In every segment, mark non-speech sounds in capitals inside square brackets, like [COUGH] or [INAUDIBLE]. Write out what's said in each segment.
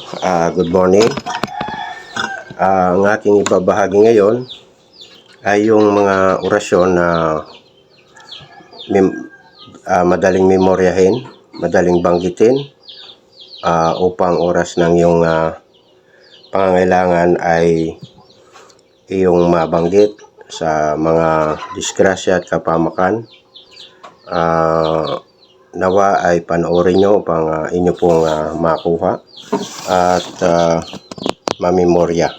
Ah, good morning. Ah, ang aking ibabahagi ngayon ay yung mga orasyon na mem- ah, madaling memoryahin, madaling banggitin ah, upang oras ng iyong ah, pangangailangan ay iyong mabanggit sa mga disgrasya at kapamakan. Ah, nawa ay panoorin nyo upang ah, inyo pong ah, makuha at ah, mamemorya.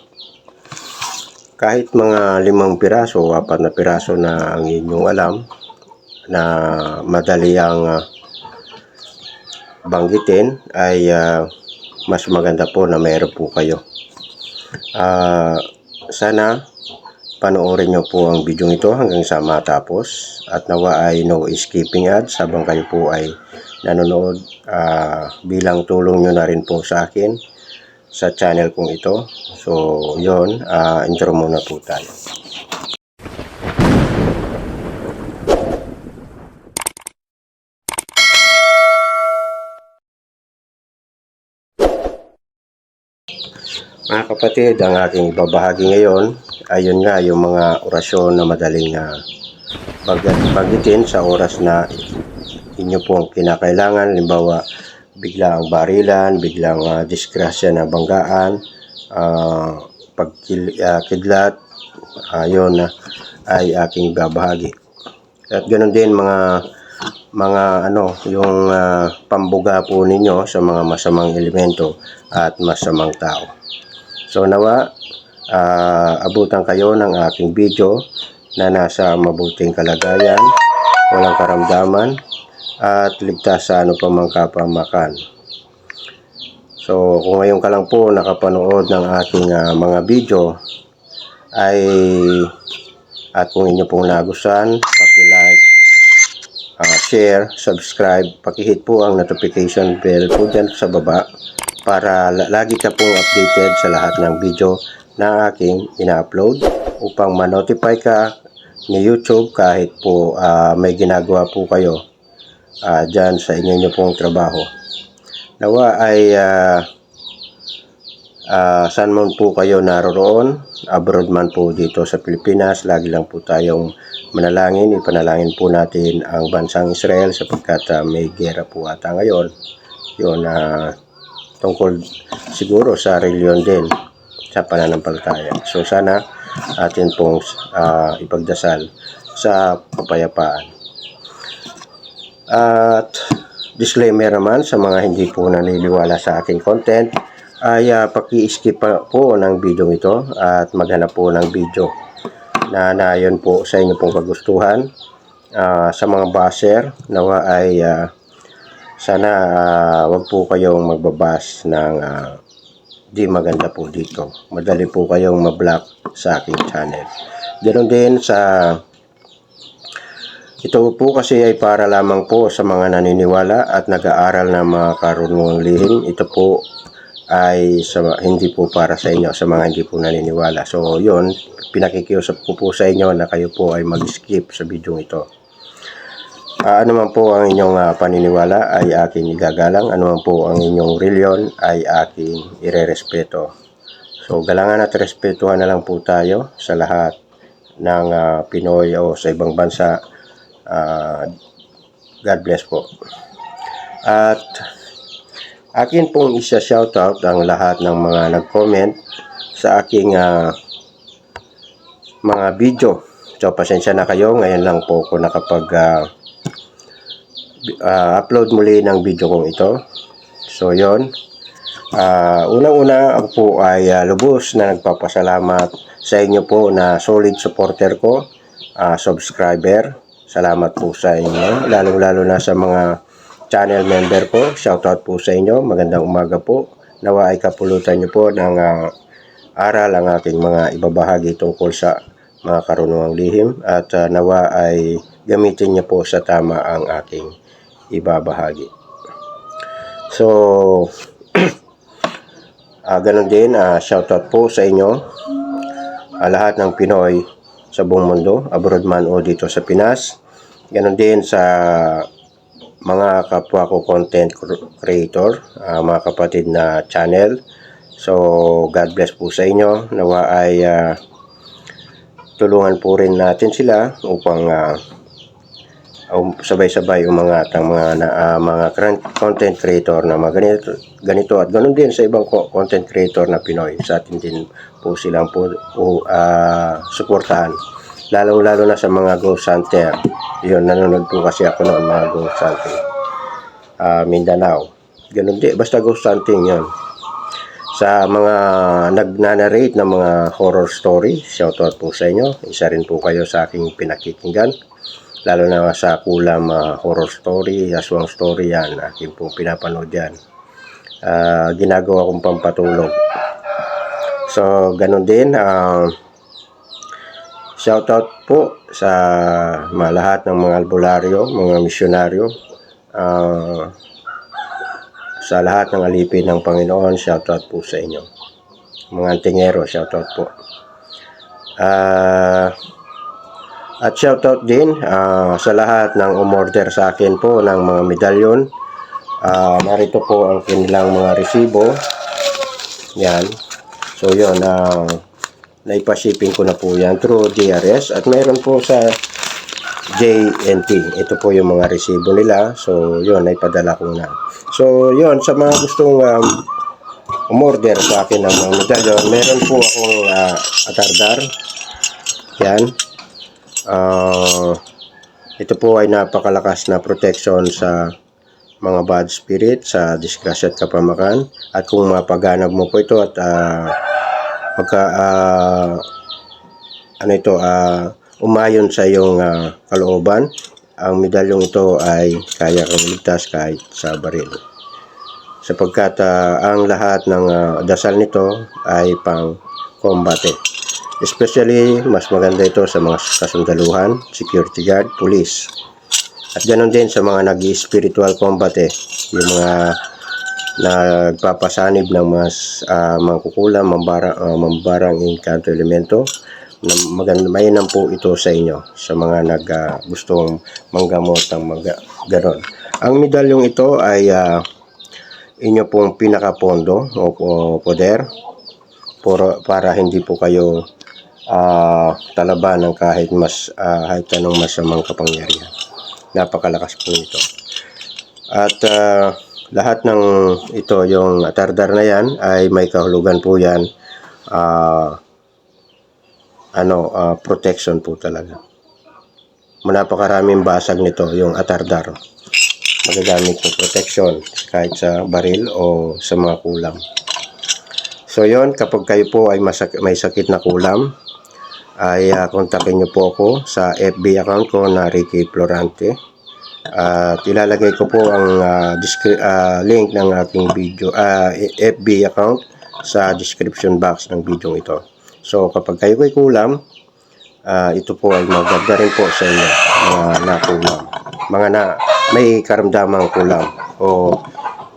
Kahit mga limang piraso o apat na piraso na ang inyong alam na madali ang ah, banggitin ay ah, mas maganda po na mayroon po kayo. Ah, sana panoorin nyo po ang video ito hanggang sa matapos at nawa ay no skipping ads habang kayo po ay nanonood ah, bilang tulong nyo na rin po sa akin sa channel kong ito. So, yon ah, intro muna po tayo. Mga kapatid, ang aking ibabahagi ngayon, ayun nga yung mga orasyon na madaling uh, bagitin sa oras na inyo pong kinakailangan. Limbawa, bigla ang barilan, biglang uh, disgrasya na banggaan, uh, pagkidlat, uh, yun uh, ay aking ibabahagi. At ganoon din mga mga ano, yung uh, pambuga po ninyo sa mga masamang elemento at masamang tao. So nawa, ah, abutan kayo ng aking video na nasa mabuting kalagayan, walang karamdaman, at ligtas sa ano pa kapamakan. So kung ngayon ka lang po nakapanood ng aking ah, mga video, ay at kung inyo pong nagustuhan, paki-like, ah, share, subscribe, paki-hit po ang notification bell po dyan sa baba para la- lagi ka pong updated sa lahat ng video na aking ina-upload upang ma-notify ka ni YouTube kahit po ah, may ginagawa po kayo ah, dyan sa inyo nyo pong trabaho. Nawa ay ah, ah, saan man po kayo naroroon, abroad man po dito sa Pilipinas, lagi lang po tayong manalangin, ipanalangin po natin ang bansang Israel sapagkat ah, may gera po ata ngayon. Yun, ah, tungkol siguro sa reliyon din sa pananampalataya. So sana atin pong ah, ipagdasal sa kapayapaan. At disclaimer naman sa mga hindi po naniniwala sa aking content ay ah, paki-skip pa po ng video ito at maghanap po ng video na nayon po sa inyo pong kagustuhan Ah, sa mga baser nawa ay ah, sana ah, wag po kayong magbabas ng ah, di maganda po dito. Madali po kayong ma-block sa aking channel. Ganon din sa ito po kasi ay para lamang po sa mga naniniwala at nag-aaral ng mga karunungang lihim. Ito po ay sa, hindi po para sa inyo, sa mga hindi po naniniwala. So, yun, pinakikiusap ko po sa inyo na kayo po ay mag-skip sa video ito. Ah, ano man po ang inyong ah, paniniwala ay aking igagalang. Ano man po ang inyong reliyon ay aking irerespeto. So, galangan at respetuhan na lang po tayo sa lahat ng ah, Pinoy o sa ibang bansa. Ah, God bless po. At akin pong isa shoutout ang lahat ng mga nag-comment sa aking ah, mga video. So, pasensya na kayo. Ngayon lang po ako nakapag ah, ah, upload muli ng video kong ito. So, yon. Ah, unang-una, ako po ay ah, lubos na nagpapasalamat sa inyo po na solid supporter ko, ah, subscriber. Salamat po sa inyo, lalong-lalo na sa mga channel member ko. Shoutout po sa inyo. Magandang umaga po. Nawa ay kapulutan niyo po ng ah, aral ang aking mga ibabahagi tungkol sa mga karunungang lihim at ah, nawa ay gamitin niyo po sa tama ang aking ibabahagi. So, [CLEARS THROAT] ah ganun din, ah shoutout po sa inyo, ah, lahat ng Pinoy sa buong mundo, abroad man o dito sa Pinas. Ganun din sa mga kapwa ko content cr- creator, ah, mga kapatid na channel. So, God bless po sa inyo. Nawa ay ah, tulungan po rin natin sila upang ah, um, sabay-sabay umangat ang mga na, ah, mga content creator na mga ganito, ganito at ganun din sa ibang co- content creator na Pinoy. Sa atin din po silang po, ah, suportahan. Lalong-lalo na sa mga ghost hunter. Yun, nanonood po kasi ako noon mga ghost hunting. Ah, Mindanao. Ganun din. Basta ghost hunting yun. Sa mga nagnanarrate ng mga horror story, shoutout po sa inyo. Isa rin po kayo sa aking pinakikinggan. Lalo na sa kulam ah, horror story, aswang story yan. Aking po pinapanood yan. Ah, ginagawa kong pampatulog. So, ganun din. ah Shoutout po sa mga lahat ng mga albularyo, mga misyonaryo, ah, sa lahat ng alipin ng Panginoon, shoutout po sa inyo. Mga antingero, shoutout po. Ah, at shoutout din ah, sa lahat ng umorder sa akin po ng mga medalyon. Ah, narito po ang kanilang mga resibo. Yan. So yun, ah, naipashipping ko na po yan through JRS at mayroon po sa JNT. Ito po yung mga resibo nila. So, yun, naipadala ko na. So, yun, sa mga gustong um, umorder sa akin ng mga medalyon, meron po akong uh, atardar. Yan. Ah, ito po ay napakalakas na protection sa mga bad spirit, sa disgrasya at kapamakan. At kung mapaganap mo po ito at ah, magka ah, ano ito ah, umayon sa iyong ah, kalooban ang medalyong ito ay kaya kang ligtas kahit sa baril sapagkat ah, ang lahat ng ah, dasal nito ay pang kombate especially mas maganda ito sa mga kasundaluhan security guard, police at ganoon din sa mga nag-spiritual combat eh, yung mga nagpapasanib ng mas uh, mangkukulam, ah, mambarang engkanto elemento na maganda mainam po ito sa inyo sa mga nag ah, gustong manggamot ng mga ganon. Ang medalyong ito ay ah, inyo pong pinakapondo o, o poder para, para hindi po kayo ah, talaban ng kahit mas ah, kahit anong masamang kapangyarihan. Napakalakas po ito. At ah, lahat ng ito, yung atardar na yan, ay may kahulugan po yan. ah, ano, ah, protection po talaga. Napakaraming basag nito, yung atardar. Magagamit po protection kahit sa baril o sa mga kulam. So yon kapag kayo po ay may sakit na kulam, ay ah, kontakin niyo po ako sa FB account ko na Ricky Florante. At ilalagay ko po ang descri- ah, link ng aking video, ah, FB account sa description box ng video ito. So kapag kayo ay kulam, ah, ito po ay maganda rin po sa inyo, mga nakulam. Mga na may karamdamang kulam o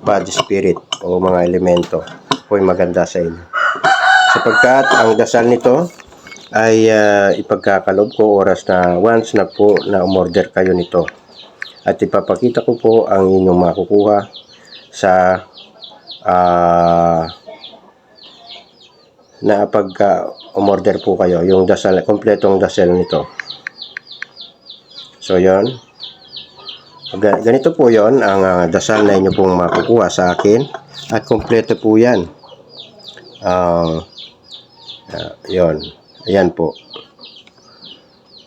bad spirit o mga elemento po ay maganda sa inyo. Sapagkat ang dasal nito ay ah, ipagkakalob ko oras na once na po na umorder kayo nito. At ipapakita ko po ang inyong makukuha sa ah na pagka umorder po kayo yung dasal kompletong dasal nito. So yon Ga- ganito po yon ang ah, dasal na inyo pong makukuha sa akin. At kompleto po yan. Ah ah, yon ayan po.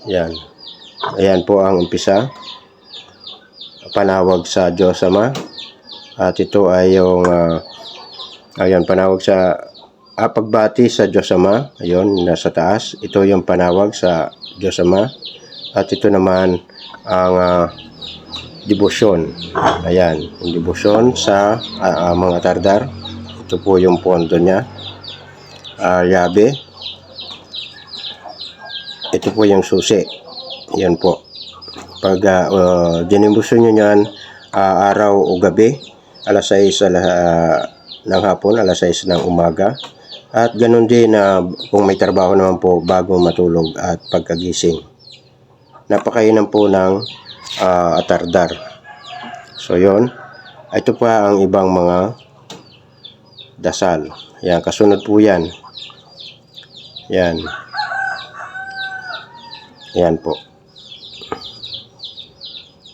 Yan ayan po ang umpisa. Panawag sa Diyos Ama. At ito ay yung ah, ayun panawag sa ah, pagbati sa Diyos Ama. Ayun nasa taas. Ito yung panawag sa Diyos Ama. At ito naman ang ah, debosyon. Ayan yung debosyon sa ah, ah, mga tardar. Ito po yung pondo niya. Ah, yabe ito po yung susi yan po pag uh, dinimbusyon nyo yan ah, araw o gabi alas 6 ala, ah, ng hapon alas 6 ng umaga at ganun din na kung may trabaho naman po bago matulog at pagkagising napakainam po ng ah, atardar So, yon Ito pa ang ibang mga dasal. Yan, kasunod po yan. Yan. Yan po.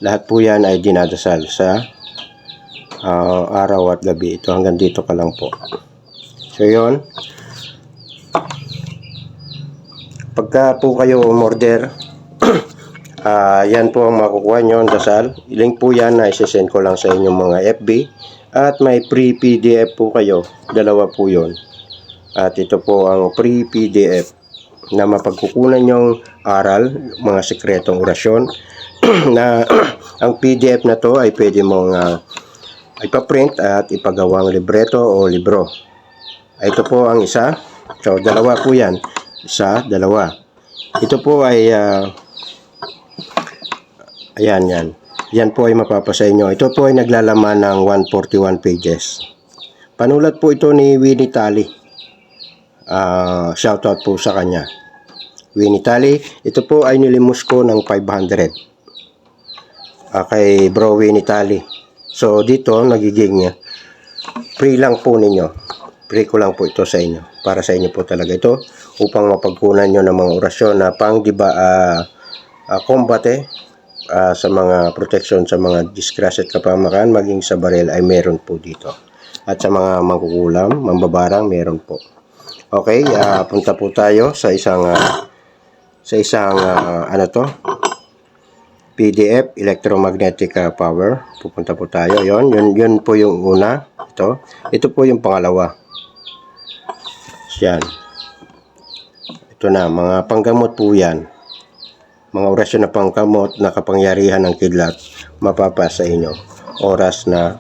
Lahat po yan ay dinadasal sa ah, araw at gabi. Ito hanggang dito ka lang po. So, yon Pagka po kayo umorder, [CLEARS THROAT] ah yan po ang makukuha nyo, ang dasal. Link po yan na isesend ko lang sa inyong mga FB. At may free PDF po kayo. Dalawa po yon At ito po ang free PDF na mapagkukunan yung aral, mga sekretong orasyon [CLEARS THROAT] na [CLEARS THROAT] ang PDF na to ay pwede mong ah, ipaprint at ipagawang libreto o libro. Ito po ang isa. So, dalawa po yan. Isa, dalawa. Ito po ay, ah, ayan, yan. Yan po ay mapapasa inyo. Ito po ay naglalaman ng 141 pages. Panulat po ito ni Winnie Tally. Ah, shoutout po sa kanya. Winnie Tally, ito po ay nilimos ko ng 500 ah, kay Bro Winnie Tally. So, dito nagiging ah, free lang po ninyo. Free ko lang po ito sa inyo. Para sa inyo po talaga ito upang mapagkunan nyo ng mga orasyon na pang di ba ah, ah, combate ah, sa mga protection sa mga disgrasya at kapamakan maging sa baril ay meron po dito. At sa mga mangkukulam, mambabarang meron po. Okay, ah, punta po tayo sa isang ah, sa isang ah, ano to? PDF electromagnetic ah, power. Pupunta po tayo. 'Yon, 'yun 'yun po yung una. Ito. Ito po yung pangalawa. Yan. Ito na, mga panggamot po yan. Mga orasyon na panggamot na kapangyarihan ng kidlat, mapapa sa inyo. Oras na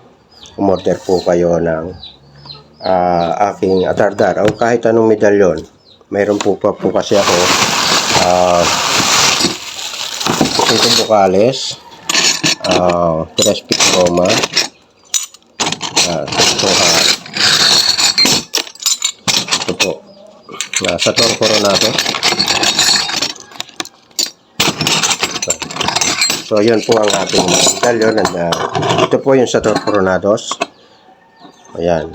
umorder po kayo ng ah, aking atardar o kahit anong medalyon. Mayroon po pa po kasi ako ah ito bukales, ah tres picoma, ah ito ah, ito po. Na, sa Tor Coronado. Ito. So, yun po ang ating medalyon. And, uh, ito po yung sa Tor Coronados. Ayan.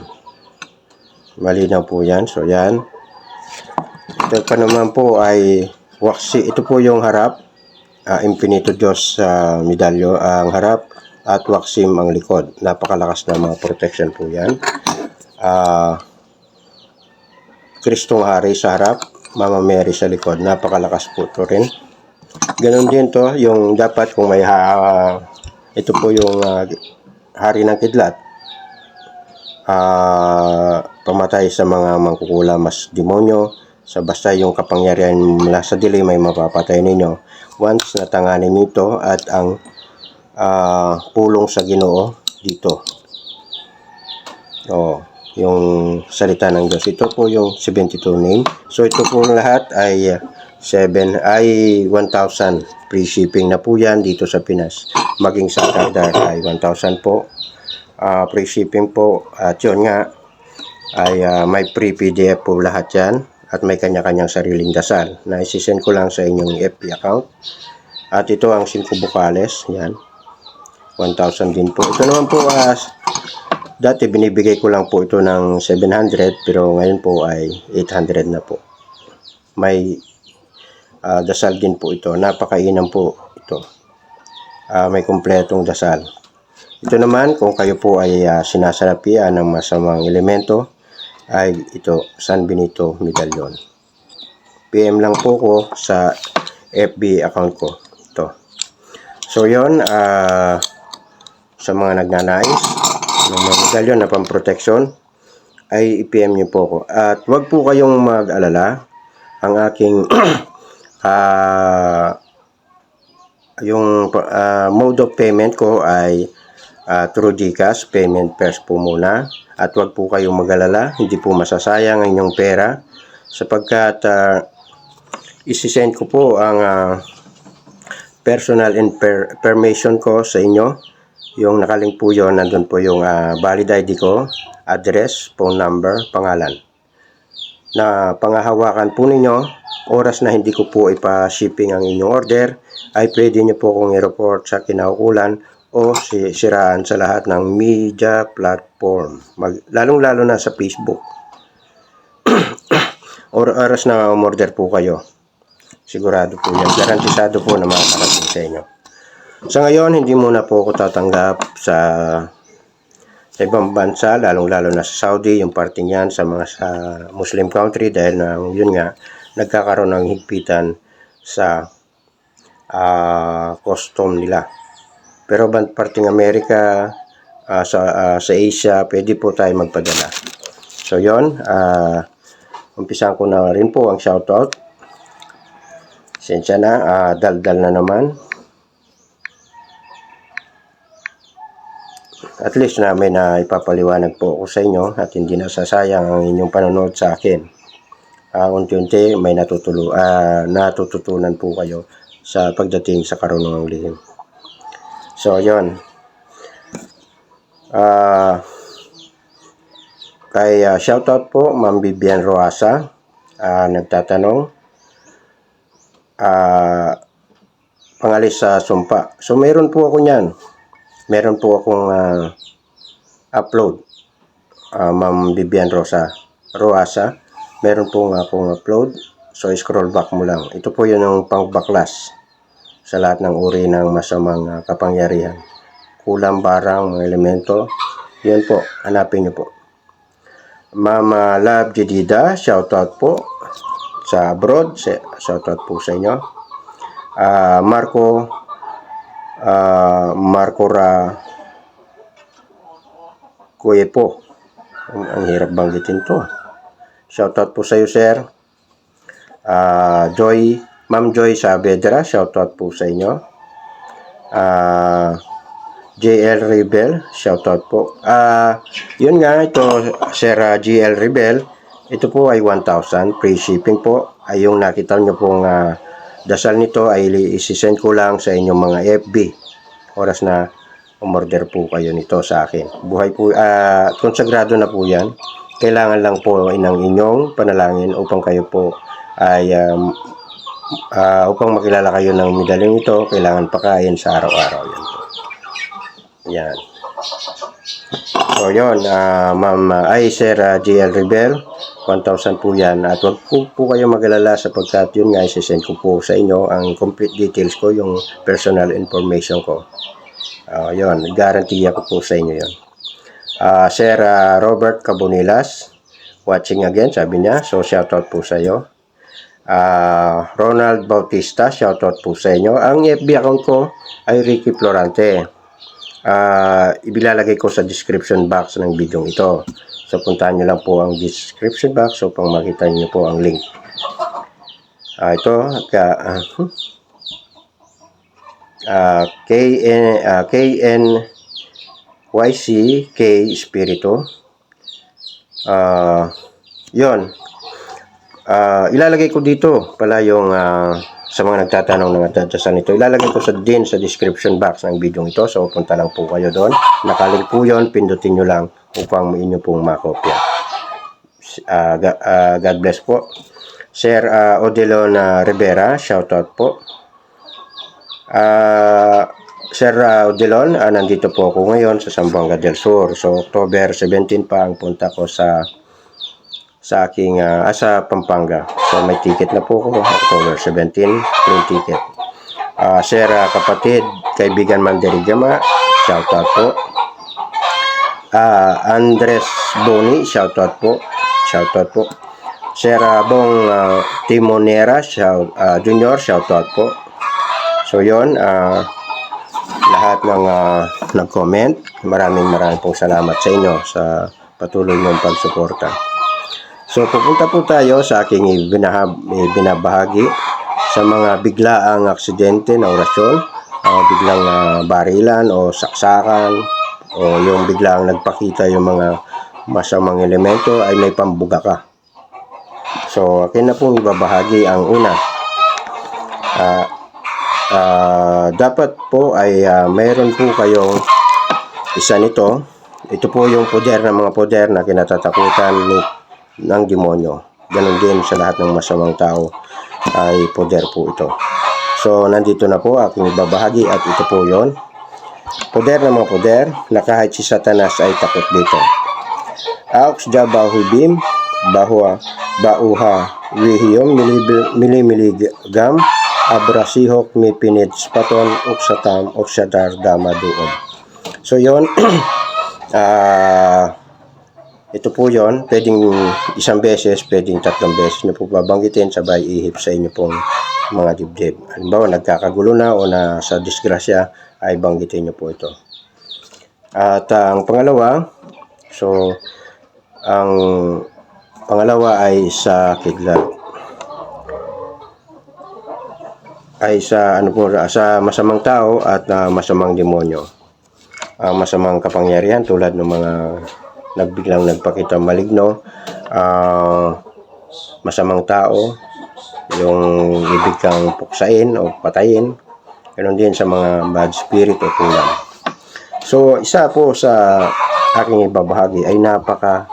Malinaw po yan. So, yan. Ito pa naman po ay waxy. Ito po yung harap. Uh, Infinito Diyos sa medalyo ang harap at waxim ang likod. Napakalakas na mga protection po yan. Ah... Kristong Hari sa harap, Mama Mary sa likod. Napakalakas po ito rin. Ganon din to, yung dapat kung may ha, ito po yung ah, hari ng kidlat. Ah, pamatay sa mga mangkukula mas demonyo, sa basta yung kapangyarihan mula sa dilim may mapapatay ninyo. Once natanganin nito at ang ah, pulong sa ginoo dito. Oh, yung salita ng Diyos. Ito po yung 72 name. So ito po lahat ay uh, 7 ay 1,000 free shipping na po yan dito sa Pinas. Maging sa Qatar ay 1,000 po. Ah, free shipping po. At yun nga ay ah, may free PDF po lahat yan. At may kanya-kanyang sariling dasal na isisend ko lang sa inyong FB account. At ito ang 5 bukales. Yan. 1,000 din po. Ito naman po as Dati binibigay ko lang po ito ng 700 pero ngayon po ay 800 na po. May ah, dasal din po ito. Napakainam po ito. Ah, may kumpletong dasal. Ito naman kung kayo po ay ah, sinasarapian ng masamang elemento ay ito San Benito Medallion. PM lang po ko sa FB account ko. Ito. So yon ah sa mga nagnanais ng mga medalyon na pang-protection ay i-PM niyo po ako. At wag po kayong mag-alala. Ang aking [CLEARS THROAT] ah yung ah, mode of payment ko ay ah, through GCash, payment first po muna. At wag po kayong mag-alala, hindi po masasayang ang inyong pera sapagkat ah, isisend ko po ang ah, personal information ko sa inyo yung nakalink po yun, nandun po yung ah, valid ID ko, address, phone number, pangalan. Na pangahawakan po ninyo, oras na hindi ko po ipa-shipping ang inyong order, ay pwede nyo po kong i-report sa kinaukulan o si siraan sa lahat ng media platform. Lalong-lalo na sa Facebook. [CLEARS THROAT] or oras na umorder po kayo. Sigurado po yan. Garantisado po na makakarating sa inyo. Sa ngayon, hindi muna po ako tatanggap sa sa ibang bansa, lalong-lalo na sa Saudi, yung parting yan sa mga sa Muslim country dahil na yun nga, nagkakaroon ng higpitan sa ah, custom nila. Pero bang parting Amerika, ah, sa, ah, sa Asia, pwede po tayo magpadala. So yon ah umpisan ko na rin po ang shoutout. Sensya na, ah, daldal na naman. At least na may na ipapaliwanag po ako sa inyo at hindi nasasayang ang inyong panonood sa akin. Ah, unti-unti may natutulo, ah, natututunan po kayo sa pagdating sa karunungang lihim. So, yon. Ah, kay ah, shoutout po, Ma'am Bibian Roasa, ah, nagtatanong, ah, pangalis sa sumpa. So, meron po ako niyan. Meron po akong ah, upload, ah, Ma'am Bibian Rosa, Roasa. Meron po nga akong upload. So, scroll back mo lang. Ito po yun yung pangbaklas sa lahat ng uri ng masamang ah, kapangyarihan. Kulang barang, mga elemento. Yan po, hanapin niyo po. Mama Love Jedida, shoutout po sa abroad. Sa- Shoutout po sa inyo. Ah, Marco ah, Marco Ra Kuyepo. Ang, ang hirap banggitin to. ah. Shoutout po sa iyo, sir. Ah, Joy, Ma'am Joy Saavedra, shoutout po sa inyo. Ah, JL Rebel, shoutout po. Ah, yun nga ito, Sir ah, GL Rebel. Ito po ay 1,000 free shipping po. Ay yung nakita nyo pong ah, dasal nito ay isisend ko lang sa inyong mga FB. Oras na umorder po kayo nito sa akin. Buhay po, ah, konsagrado na po yan. Kailangan lang po ng inyong panalangin upang kayo po ay um, ah, upang makilala kayo ng medalyong ito, kailangan pakain sa araw-araw. Yan. Yan. So, yun. ah, Ma'am, ah, ay, Sir ah, GL Rebel, 1,000 po yan. At wag po, po kayo mag-alala sapagkat yun nga, isisend ko po sa inyo ang complete details ko, yung personal information ko. Ah, yun, guarantee ko po sa inyo yun. Ah, Sir ah, Robert Cabonilas, watching again, sabi niya. So, shoutout po sa iyo. Ah, Ronald Bautista, shoutout po sa inyo. Ang FB account ko ay Ricky Florante. Ah, ibilalagay ko sa description box ng video ito. So, puntahan nyo lang po ang description box upang makita nyo po ang link. Ah, ito, ka, ah, hmm. Ah, KN, ah, KN YC K Espiritu. Ah, yon. Ah, ilalagay ko dito pala yung ah, sa mga nagtatanong ng dadasal nito. Ilalagay ko sa din sa description box ng video ito. So, punta lang po kayo doon. Nakalink po yun. Pindutin nyo lang upang inyo pong makopya. Ga- ah, God bless po. Sir ah, Odelon ah, Rivera, shoutout po. Ah, Sir uh, Odilon, ah, nandito po ako ngayon sa Zamboanga del Sur. So, October 17 pa ang punta ko sa sa aking ah, ah, sa Pampanga. So, may ticket na po ako. October 17, plane ticket. Ah, Sir ah, kapatid, kaibigan Mandirigama, shout out po. Ah, Andres Boni, shout out po. Shout out po. Sir ah, Bong ah, Timonera, shout, ah, Junior, shout out po. So, yon ah, lahat ng ah, nag-comment. Maraming maraming pong salamat sa inyo sa patuloy niyong pagsuporta. So pupunta po tayo sa aking binabahagi sa mga biglaang aksidente na orasyon, ah, biglang ah, barilan o saksakan o yung biglang nagpakita yung mga masamang elemento ay may pambuga ka. So akin na pong ibabahagi ang una. Ah, Ah, dapat po ay ah, mayroon po kayong isa nito. Ito po yung poder ng mga poder na kinatatakutan ni, ng demonyo. Ganon din sa lahat ng masamang tao ay poder po ito. So, nandito na po aking ibabahagi at ito po yon Poder ng mga poder na kahit si Satanas ay takot dito. Aux ja bahubim, bahua, bauha, wihiyom, milimiligam, abrasihok, mi pinid spaton, uksatam, uksadar, dama doon. So yon [CLEARS THROAT] ah ito po yon pwedeng isang beses, pwedeng tatlong beses nyo po babanggitin sabay ihip sa inyo pong mga dibdib. Halimbawa, nagkakagulo na o na sa disgrasya, ay banggitin nyo po ito. At ang pangalawa, so, ang pangalawa ay sa kidlat. Ay sa, ano po, sa masamang tao at ah, masamang demonyo. Ang masamang kapangyarihan tulad ng mga nagbiglang nagpakita maligno, ah, masamang tao, yung ibig kang puksain o patayin, Ganon din sa mga bad spirit o kulang. So, isa po sa aking ibabahagi ay napaka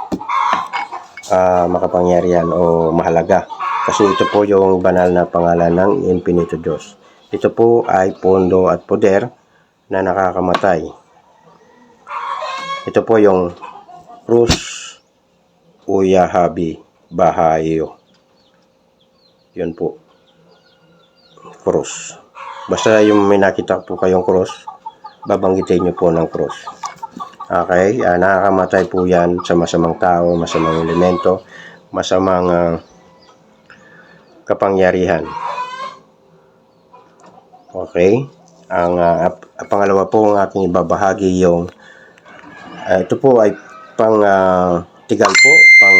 ah, makapangyarihan o mahalaga. Kasi ito po yung banal na pangalan ng Infinito Diyos. Ito po ay pondo at poder na nakakamatay. Ito po yung Cruz Uyahabi Bahayo. Yun po. Cross. Basta yung may nakita po kayong cross, babanggitin nyo po ng cross. Okay, ah, nakakamatay po yan sa masamang tao, masamang elemento, masamang ah, kapangyarihan. Okay, ang ang pangalawa po ang aking ibabahagi yung ah, ito po ay pang ah, tigal po, pang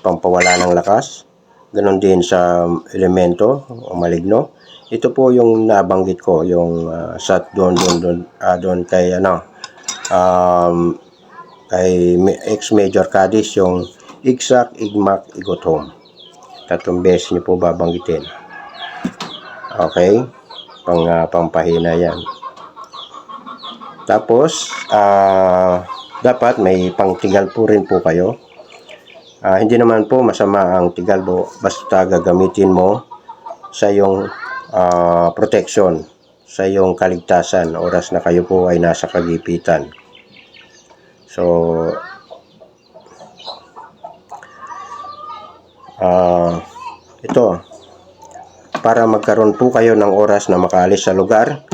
pampawala ng lakas. Ganon din sa elemento o maligno. Ito po yung nabanggit ko, yung ah, sa doon doon doon ah, doon kay ano um, kay Ma- ex-Major Cadiz yung Igsak, Igmak, Igotom. Tatlong beses niyo po babanggitin. Okay? Pang, ah, pampahina yan. Tapos, ah, dapat may pangtigal po rin po kayo. Ah, hindi naman po masama ang tigal po basta gagamitin mo sa iyong ah, protection, sa iyong kaligtasan oras na kayo po ay nasa kagipitan. So, ah, ito, para magkaroon po kayo ng oras na makaalis sa lugar,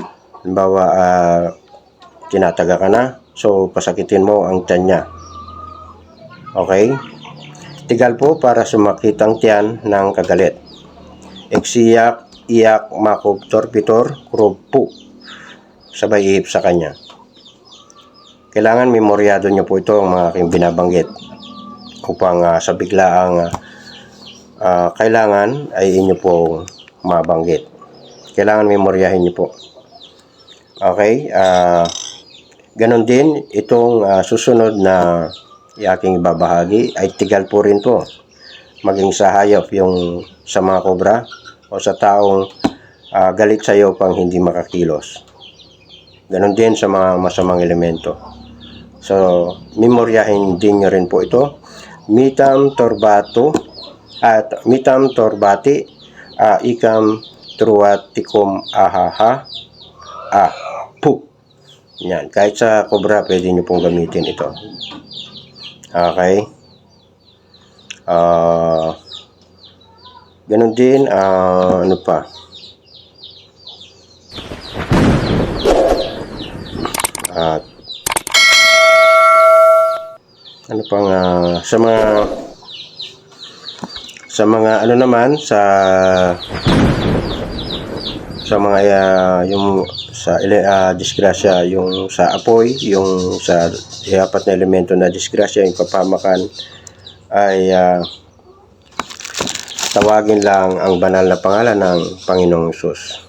halimbawa, ah, tinataga ka na, so pasakitin mo ang tiyan niya. Okay? Tigal po para sumakit ang tiyan ng kagalit. Eksiyak, iyak, makob, torpitor, kurog po. Sabay ihip sa kanya. Kailangan memoryado nyo po ito ang mga aking binabanggit upang ah, sa biglaang ah, kailangan ay inyo po mabanggit. Kailangan memoryahin nyo po. Okay? ah ganon din, itong ah, susunod na aking ibabahagi ay tigal po rin po. Maging sa hayop yung sa mga kobra o sa taong ah, galit sa iyo pang hindi makakilos. Ganon din sa mga masamang elemento. So, memoryahin din nyo rin po ito. Mitam torbato at mitam torbati a ikam truatikum ahaha a pu. Yan. Kahit sa kobra, pwede nyo pong gamitin ito. Okay. Ah, ganun din, ah, ano pa? At ano pang ah, sa mga sa mga ano naman sa sa mga ah, yung sa ah, disgrasya yung sa apoy yung sa apat na elemento na disgrasya yung kapamakan ay ah, tawagin lang ang banal na pangalan ng Panginoong Isus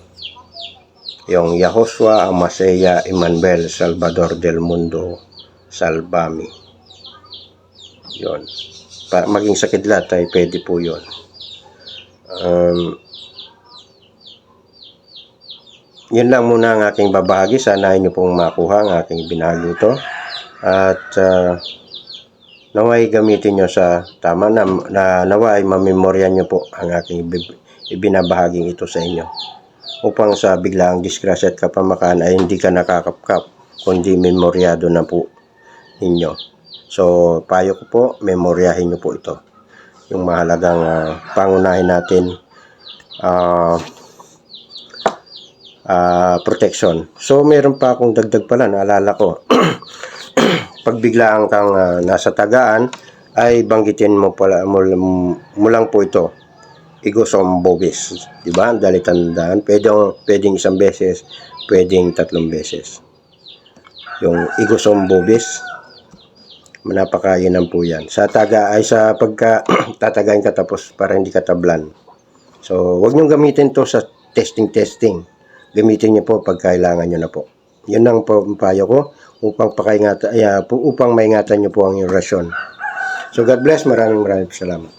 yung Yahoshua Amasea Emmanuel Salvador del Mundo Salvami. Yon pa, maging sa kidlat ay pwede po yon um, yun lang muna ang aking babahagi. Sana inyo pong makuha ang aking binahagi ito. At uh, naway gamitin nyo sa tama na, na naway mamemorya nyo po ang aking ibinabahaging ito sa inyo. Upang sa biglaang disgrasya at kapamakan ay hindi ka nakakapkap kundi memoryado na po ninyo. So, payo ko po, memoryahin nyo po ito. Yung mahalagang ah, pangunahin natin ah ah, protection. So, meron pa akong dagdag pala, naalala ko. [CLEARS THROAT] Pag biglaan kang ah, nasa tagaan, ay banggitin mo pala mo, mo lang po ito. Igosum bovis. Di ba? Dali tandaan. Pwedeng, pwedeng isang beses, pwedeng tatlong beses. Yung igosum bovis, napakainan po yan. Sa taga ay sa pagka [CLEARS THROAT] tatagain ka tapos para hindi ka tablan. So, wag niyong gamitin to sa testing-testing. Gamitin niyo po pag kailangan niyo na po. Yun ang payo ko upang pakaingatan, ay, ah, upang maingatan niyo po ang inyong rasyon. So, God bless. Maraming maraming salamat.